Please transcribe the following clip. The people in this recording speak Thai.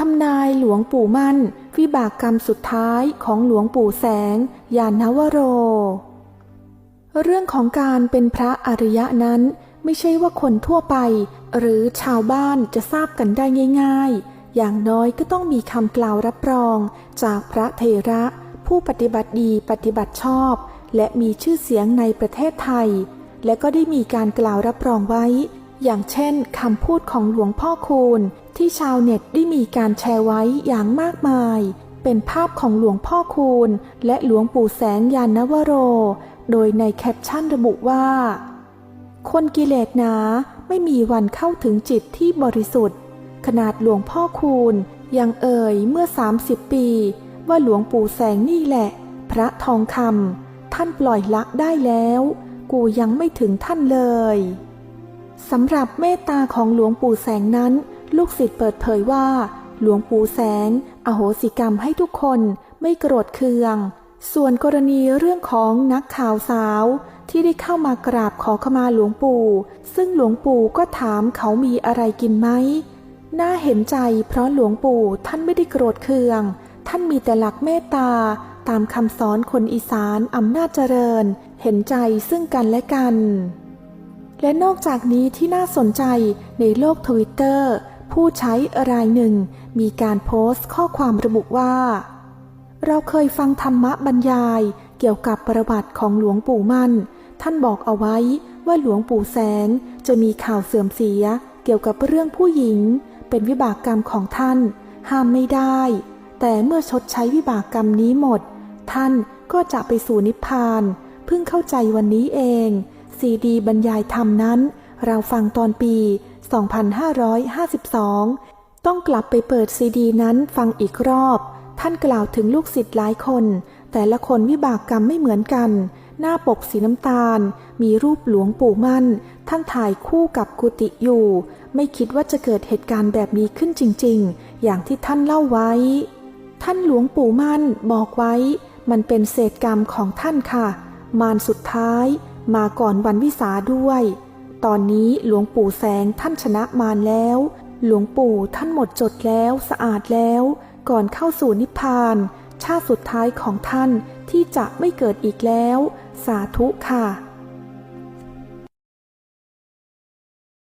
ทำนายหลวงปู่มั่น วิบากกรรมสุดท้ายของหลวงปู่แสง ยานนวโร เรื่องของการเป็นพระอริยะนั้น ไม่ใช่ว่าคนทั่วไป หรือชาวบ้านจะทราบกันได้ง่าย ๆ อย่างน้อยก็ต้องมีคำกล่าวรับรอง จากพระเถระ ผู้ปฏิบัติดีปฏิบัติชอบ และมีชื่อเสียงในประเทศไทย และก็ได้มีการกล่าวรับรองไว้ อย่างเช่นคำพูดของหลวงพ่อคูณ ที่ชาวเน็ตได้มีการแชร์ไว้อย่างมากมาย เป็นภาพของหลวงพ่อคูณ และหลวงปู่แสงยานนวโร โดยในแคปชั่นระบุว่า คนกิเลสหนาไม่มีวันเข้าถึงจิตที่บริสุทธิ์ ขนาดหลวงพ่อคูณยังเอ่ยเมื่อ 30 ปี ว่าหลวงปู่แสงนี่แหละ พระทองคำท่านปล่อยละได้แล้ว กูยังไม่ถึงท่านเลย สำหรับเมตตาของหลวงปู่แสงนั้น ลูกศิษย์เปิดเผยว่า หลวงปู่แสง อโหสิกรรมให้ทุกคนไม่โกรธเคือง ส่วนกรณีเรื่องของนักข่าวสาว ที่ได้เข้ามากราบขอขมาหลวงปู่ ซึ่งหลวงปู่ก็ถามเขามีอะไรกินไหมน่าเห็นใจเพราะหลวงปู่ท่านไม่ได้โกรธเคือง ท่านมีแต่หลักเมตตา ตามคำสอนคนอีสานอำนาจเจริญ เห็นใจซึ่งกันและกัน และนอกจากนี้ที่น่าสนใจในโลกทวิตเตอร์ผู้ใช้รายหนึ่ง มีการโพสต์ข้อความระบุว่า เราเคยฟังธรรมะบรรยายเกี่ยวกับประวัติของหลวงปู่มั่น ท่านบอกเอาไว้ว่าหลวงปู่แสงจะมีข่าวเสื่อมเสีย เกี่ยวกับเรื่องผู้หญิง เป็นวิบากกรรมของท่าน ห้ามไม่ได้ แต่เมื่อชดใช้วิบากกรรมนี้หมด ท่านก็จะไปสู่นิพพาน เพิ่งเข้าใจวันนี้เอง ซีดีบรรยายธรรมนั้น เราฟังตอนปี 2552 ต้องกลับไปเปิดซีดีนั้นฟังอีกรอบ ท่านกล่าวถึงลูกศิษย์หลายคน แต่ละคนวิบากกรรมไม่เหมือนกัน หน้าปกสีน้ำตาล มีรูปหลวงปู่มั่น ท่านถ่ายคู่กับกุฏิอยู่ ไม่คิดว่าจะเกิดเหตุการณ์แบบนี้ขึ้นจริง ๆ อย่างที่ท่านเล่าไว้ ท่านหลวงปู่มั่นบอกไว้ มันเป็นเศษกรรมของท่านค่ะ มารสุดท้าย มาก่อนวันวิสาด้วย ตอนนี้หลวงปู่แสงท่านชนะมารแล้ว หลวงปู่ท่านหมดจดแล้วสะอาดแล้ว ก่อนเข้าสู่นิพพาน ชาติสุดท้ายของท่านที่จะไม่เกิดอีกแล้ว สาธุค่ะ